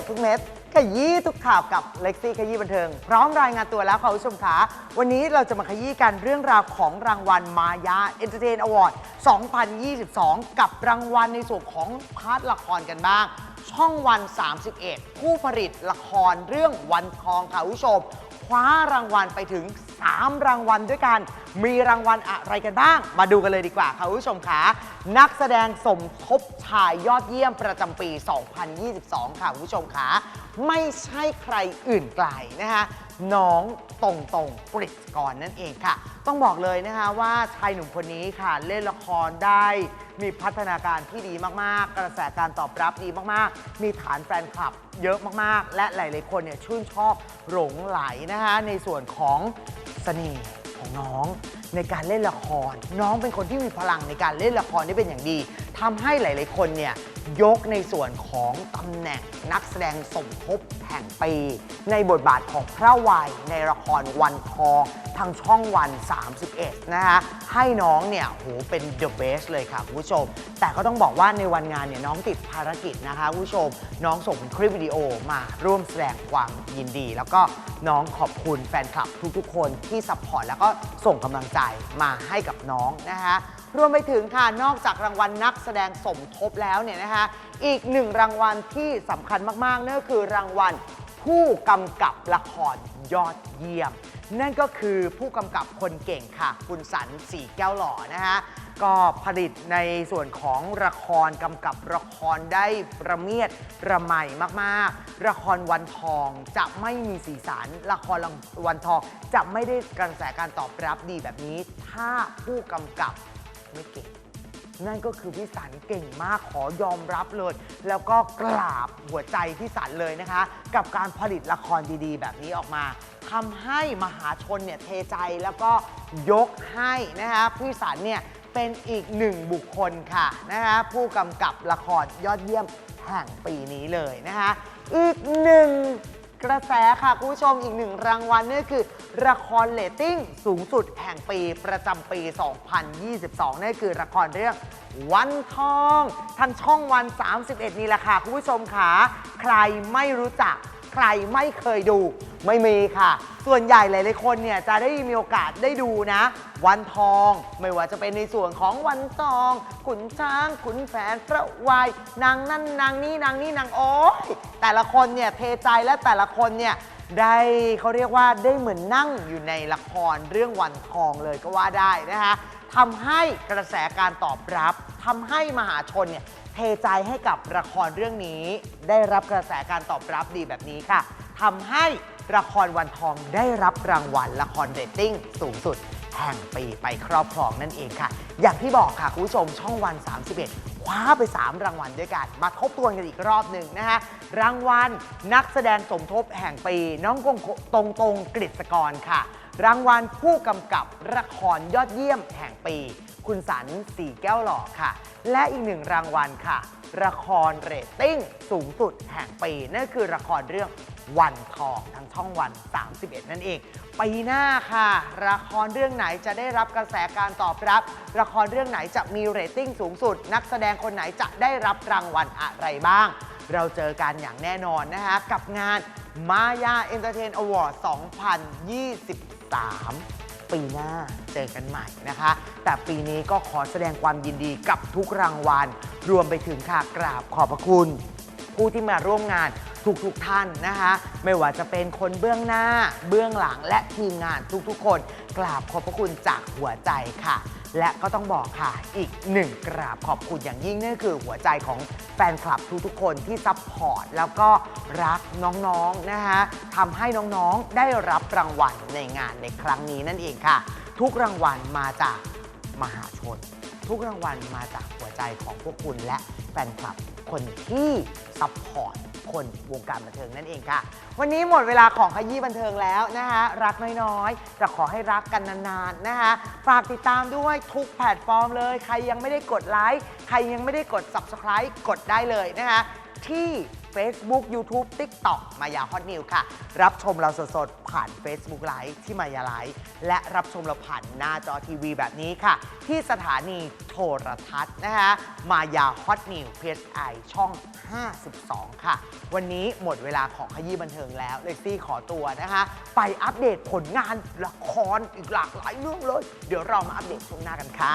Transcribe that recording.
ก็บทุกเม็ดขยี้ทุกข่าวกับเล็กซี่ขยี้บันเทิง พร้อมรายงานตัวแล้วค่ะคุณผู้ชมคะวันนี้เราจะมาขยี้กันเรื่องราวของรางวัลมายาเอนเตอร์เทนอวอร์ด2022 กับรางวัลในส่วนของพาร์ทละครกันบ้าง ช่องวัน 31 ผู้ผลิตละครเรื่องวันทองค่ะคุณผู้ชมคว้ารางวัลไปถึง 3 รางวัลด้วยกัน มีรางวัลอะไรกันบ้าง มาดูกันเลยดีกว่าค่ะคุณผู้ชมคะนักแสดงสมทบชายยอดเยี่ยมประจำปี 2022 ค่ะคุณผู้ชมคะไม่ใช่ใครอื่นไกลนะคะน้องตรงตรงๆกฤษกรนั่นเองค่ะ ต้องบอกเลยนะคะว่าชายหนุ่มคนนี้ค่ะ เล่นละครได้มีพัฒนาการที่ดีมากๆ กระแสการตอบรับดีมากๆ มีฐานแฟนคลับเยอะมากๆ และหลาย ๆ คนเนี่ยชื่นชอบหลงไหลนะคะในส่วนของ สน่ห์ของน้องในการเล่นละคร น้องเป็นคนที่มีพลังในการเล่นละครได้เป็นอย่างดีทำให้หลาย ๆ คนเนี่ย ยกในส่วนของตำแหน่งนักแสดงสมทบแห่งปี ในบทบาทของพระวัยในละครวันทองทางช่องวัน 31 นะคะให้น้องเนี่ยโหเป็น the best เลยค่ะคุณผู้ชม แต่ก็ต้องบอกว่าในวันงานเนี่ยน้องติดภารกิจนะคะคุณผู้ชม น้องส่งคลิปวิดีโอมาร่วมแสดงความยินดี แล้วก็น้องขอบคุณแฟนคลับทุกๆคนที่ซัพพอร์ตแล้วก็ส่งกำลังใจมาให้กับน้องนะคะ รวมไปถึงค่ะนอกจากรางวัลนักแสดงสมทบแล้วเนี่ยนะคะอีกหนึ่งรางวัลที่สำคัญมากๆนั่นก็คือรางวัลผู้กำกับละครยอดเยี่ยม นั่นก็คือผู้กำกับคนเก่งค่ะ คุณสันสีแก้วหล่อนะคะก็ผลิตในส่วนของละครกำกับละครได้ประเมียดระไมมากๆ ละครวันทองจะไม่มีสีสันละครวันทองจะไม่ได้กระแสการตอบรับดีแบบนี้ ถ้าผู้กำกับ ไม่เก่ง นั่นก็คือพี่สันเก่งมากขอยอมรับเลย แล้วก็กราบหัวใจพี่สันเลยนะคะ กับการผลิตละครดีๆ แบบนี้ออกมาทำให้มหาชนเนี่ยเทใจแล้วก็ยกให้นะคะพี่สันเนี่ยเป็นอีกหนึ่งบุคคลค่ะนะคะผู้กำกับละครยอดเยี่ยมแห่งปีนี้เลยนะคะ อีกหนึ่งกระแสค่ะคุณผู้ชมอีกหนึ่งรางวัลนี่คือ ละครเลตติ้งสูงสุดแห่งปีประจำปี 2022 นั่นคือละครเรื่องวันทองทางช่องวัน 31 นี่แหละค่ะ คุณผู้ชมค่ะใครไม่รู้จัก ใครไม่เคยดู ไม่มีค่ะ ส่วนใหญ่หลายๆคนเนี่ยจะได้มีโอกาสได้ดูนะ วันทอง ไม่ว่าจะเป็นในส่วนของวันทอง ขุนช้าง ขุนแผนพระวายนางนั่นนางนี่นางนี่นางโอ้ยแต่ละคนเนี่ยเทใจและแต่ละคนเนี่ย ได้เขาเรียกว่าได้เหมือนนั่งอยู่ในละครเรื่องวันทองเลยก็ว่าได้นะคะทำให้กระแสการตอบรับทำให้มหาชนเนี่ยเทใจให้กับละครเรื่องนี้ ได้รับกระแสการตอบรับดีแบบนี้ค่ะทำให้ละครวันทองได้รับรางวัลละครเรตติ้งสูงสุดแห่งปีไปครอบครองนั่นเองค่ะ อย่างที่บอกค่ะคุณผู้ชมช่องวัน 31 คว้าไป 3 รางวัลด้วยกัน มาทบทวนกันอีกรอบหนึ่งนะคะรางวัลนักแสดงสมทบแห่งปี น้องกงตรงตรงกฤษกรค่ะ รางวัลผู้กำกับละครยอดเยี่ยมแห่งปี คุณสันสีแก้วหล่อค่ะ และอีกหนึ่งรางวัลค่ะ ละครเรตติ้งสูงสุดแห่งปี นั่นคือละครเรื่อง วันทองทางช่องวัน 31 นั่นเอง ปีหน้าค่ะ ละครเรื่องไหนจะได้รับกระแสการตอบรับ ละครเรื่องไหนจะมีเรตติ้งสูงสุด นักแสดงคนไหนจะได้รับรางวัลอะไรบ้าง เราเจอกันอย่างแน่นอนนะคะกับงานมายาเอนเตอร์เทนอวอร์ด 2023ปีหน้าเจอกันใหม่นะคะ แต่ปีนี้ก็ขอแสดงความยินดีกับทุกรางวัล รวมไปถึงค่ะกราบขอบพระคุณ ผู้ที่มาร่วมงาน ทุกๆทท่านนะคะ ไม่ว่าจะเป็นคนเบื้องหน้า เบื้องหลังและทีมงานทุกๆ คน กราบขอบพระคุณจากหัวใจค่ะ และก็ต้องบอกค่ะ อีกหนึ่งกราบขอบคุณอย่างยิ่งนั่นคือหัวใจของแฟนคลับทุกๆ คนที่ซัพพอร์ตแล้วก็รักน้องๆนะคะทำให้น้องๆได้รับรางวัลในงานในครั้งนี้นั่นเองค่ะ ทุกรางวัลมาจากมหาชน ทุกรางวัลมาจากหัวใจของพวกคุณและแฟนคลับคนที่ซัพพอร์ต คนวงการบันเทิงนั่นเองค่ะ วันนี้หมดเวลาของขยี้บันเทิงแล้วนะคะรักน้อยๆ แต่ขอให้รักกันนานๆนะคะฝากติดตามด้วยทุกแพลตฟอร์มเลย ใครยังไม่ได้กดไลค์ใครยังไม่ได้กด Subscribe กดได้เลยนะคะที่ Facebook YouTube TikTok มายาฮอตนิวค่ะ รับชมเราสดๆ ผ่าน Facebook Live ที่มายาไลฟ์และรับชมเราผ่านหน้าจอทีวีแบบนี้ค่ะ ที่สถานีโทรทัศน์นะคะมายาฮอตนิว PSI ช่อง 52 ค่ะ วันนี้หมดเวลาของขยี้บันเทิงแล้วเลซี่ขอตัวนะคะ ไปอัปเดตผลงานละครอีกหลากหลายเรื่องเลย เดี๋ยวเรามาอัปเดตช่วงหน้ากันค่ะ